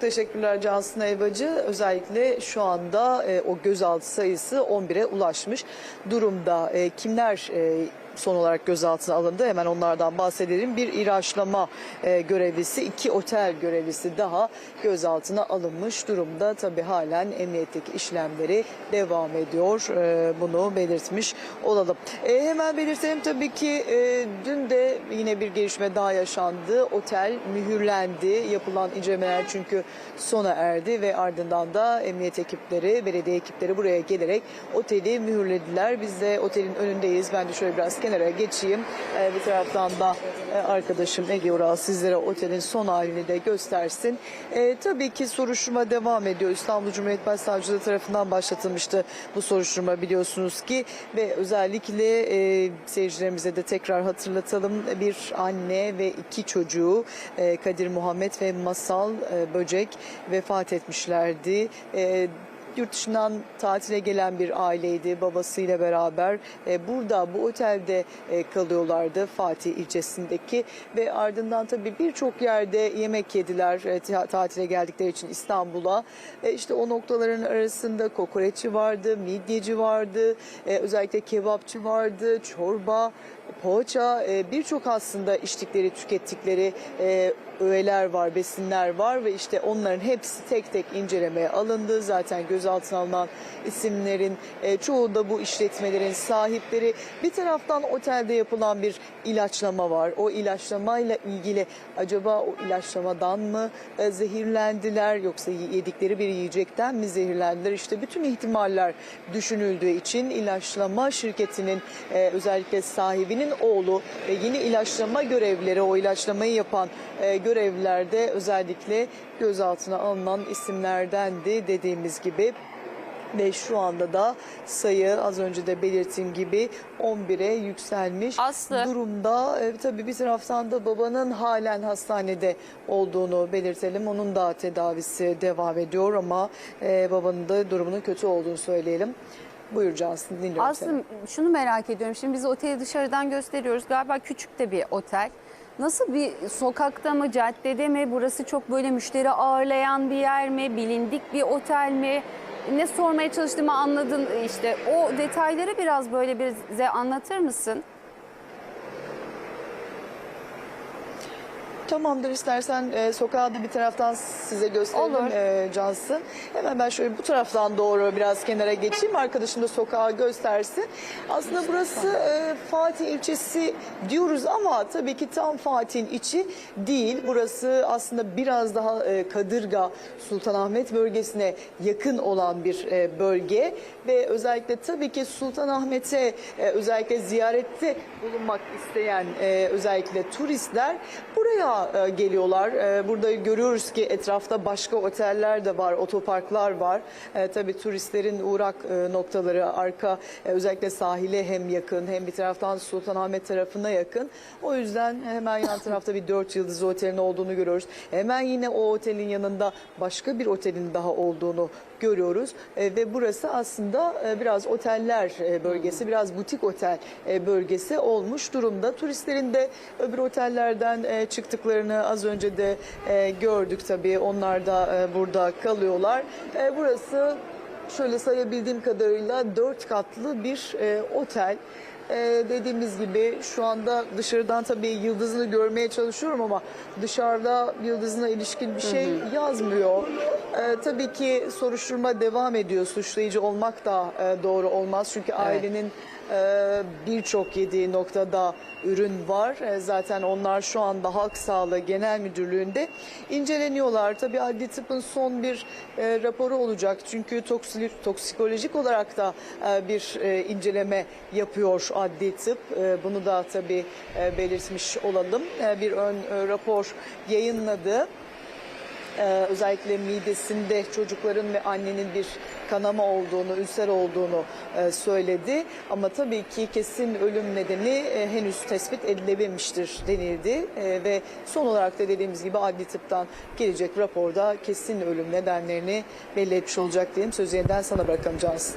Teşekkürler Cansın Eyvacı. Özellikle şu anda e, o gözaltı sayısı 11'e ulaşmış durumda. E, kimler e, son olarak gözaltına alındı? Hemen onlardan bahsedelim. Bir ilaçlama e, görevlisi, iki otel görevlisi daha gözaltına alınmış durumda. Tabii halen emniyetteki işlemleri devam ediyor. E, bunu belirtmiş olalım. E, hemen belirtelim tabii ki e, dün de yine bir gelişme daha yaşandı. Otel mühürlendi. Yapılan incelemeler çünkü sona erdi ve ardından da emniyet ekipleri, belediye ekipleri buraya gelerek oteli mühürlediler. Biz de otelin önündeyiz. Ben de şöyle biraz kenara geçeyim. Ee, bir taraftan da e, arkadaşım Ege Ural sizlere otelin son halini de göstersin. Ee, tabii ki soruşturma devam ediyor. İstanbul Cumhuriyet Başsavcılığı tarafından başlatılmıştı bu soruşturma biliyorsunuz ki ve özellikle e, seyircilerimize de tekrar hatırlatalım. Bir anne ve iki çocuğu e, Kadir Muhammed ve Masal e, Böcek vefat etmişlerdi. E, Yurt dışından tatile gelen bir aileydi babasıyla beraber. E, burada bu otelde e, kalıyorlardı Fatih ilçesindeki ve ardından tabii birçok yerde yemek yediler e, ta- tatile geldikleri için İstanbul'a. E, işte o noktaların arasında kokoreççi vardı, midyeci vardı, e, özellikle kebapçı vardı, çorba, poğaça birçok aslında içtikleri, tükettikleri öğeler var, besinler var ve işte onların hepsi tek tek incelemeye alındı. Zaten gözaltına alınan isimlerin e, çoğu da bu işletmelerin sahipleri. Bir taraftan otelde yapılan bir ilaçlama var. O ilaçlamayla ilgili acaba o ilaçlamadan mı e, zehirlendiler yoksa yedikleri bir yiyecekten mi zehirlendiler? İşte bütün ihtimaller düşünüldüğü için ilaçlama şirketinin e, özellikle sahibinin oğlu ve yeni ilaçlama görevlileri o ilaçlamayı yapan e, görevlilerde özellikle gözaltına alınan isimlerdendi dediğimiz gibi ve şu anda da sayı az önce de belirttiğim gibi 11'e yükselmiş Aslı. durumda. E, tabii bir taraftan da babanın halen hastanede olduğunu belirtelim. Onun da tedavisi devam ediyor ama e, babanın da durumunun kötü olduğunu söyleyelim. Buyur Cansın dinliyorum seni. Aslı şunu merak ediyorum. Şimdi biz oteli dışarıdan gösteriyoruz. Galiba küçük de bir otel. Nasıl bir sokakta mı, caddede mi? Burası çok böyle müşteri ağırlayan bir yer mi? Bilindik bir otel mi? Ne sormaya çalıştığımı anladın işte. O detayları biraz böyle bize anlatır mısın? Tamamdır istersen e, sokağı da bir taraftan size gösterelim Olur. e, Cansın. Hemen ben şöyle bu taraftan doğru biraz kenara geçeyim. Arkadaşım da sokağı göstersin. Aslında burası e, Fatih ilçesi diyoruz ama tabii ki tam Fatih'in içi değil. Burası aslında biraz daha e, Kadırga, Sultanahmet bölgesine yakın olan bir e, bölge. Ve özellikle tabii ki Sultanahmet'e e, özellikle ziyarette bulunmak isteyen e, özellikle turistler buraya e, geliyorlar. E, burada görüyoruz ki etrafta başka oteller de var, otoparklar var. E, tabii turistlerin uğrak e, noktaları arka e, özellikle sahile hem yakın hem bir taraftan Sultanahmet tarafına yakın. O yüzden hemen yan tarafta bir dört yıldızlı otelin olduğunu görüyoruz. Hemen yine o otelin yanında başka bir otelin daha olduğunu görüyoruz. E, ve burası aslında e, biraz oteller e, bölgesi, biraz butik otel e, bölgesi olmuş durumda. Turistlerin de öbür otellerden e, çıktıklarını az önce de e, gördük tabii. Onlar da e, burada kalıyorlar. E, burası şöyle sayabildiğim kadarıyla dört katlı bir e, otel. Ee, dediğimiz gibi şu anda dışarıdan tabii yıldızını görmeye çalışıyorum ama dışarıda yıldızına ilişkin bir şey yazmıyor. Ee, tabii ki soruşturma devam ediyor. Suçlayıcı olmak da e, doğru olmaz. Çünkü ailenin e, birçok yediği noktada ürün var. E, zaten onlar şu anda Halk Sağlığı Genel Müdürlüğü'nde inceleniyorlar. Tabii adli tıpın son bir e, raporu olacak. Çünkü toksili- toksikolojik olarak da e, bir e, inceleme yapıyor adli tıp. E, bunu da tabii e, belirtmiş olalım. E, bir ön e, rapor yayınladı. Ee, özellikle midesinde çocukların ve annenin bir kanama olduğunu, ülser olduğunu e, söyledi. Ama tabii ki kesin ölüm nedeni henüz tespit edilememiştir denildi. Ve son olarak da dediğimiz gibi adli tıptan gelecek raporda kesin ölüm nedenlerini belli etmiş olacak diyelim. Sözü yeniden sana bırakalım Cansın.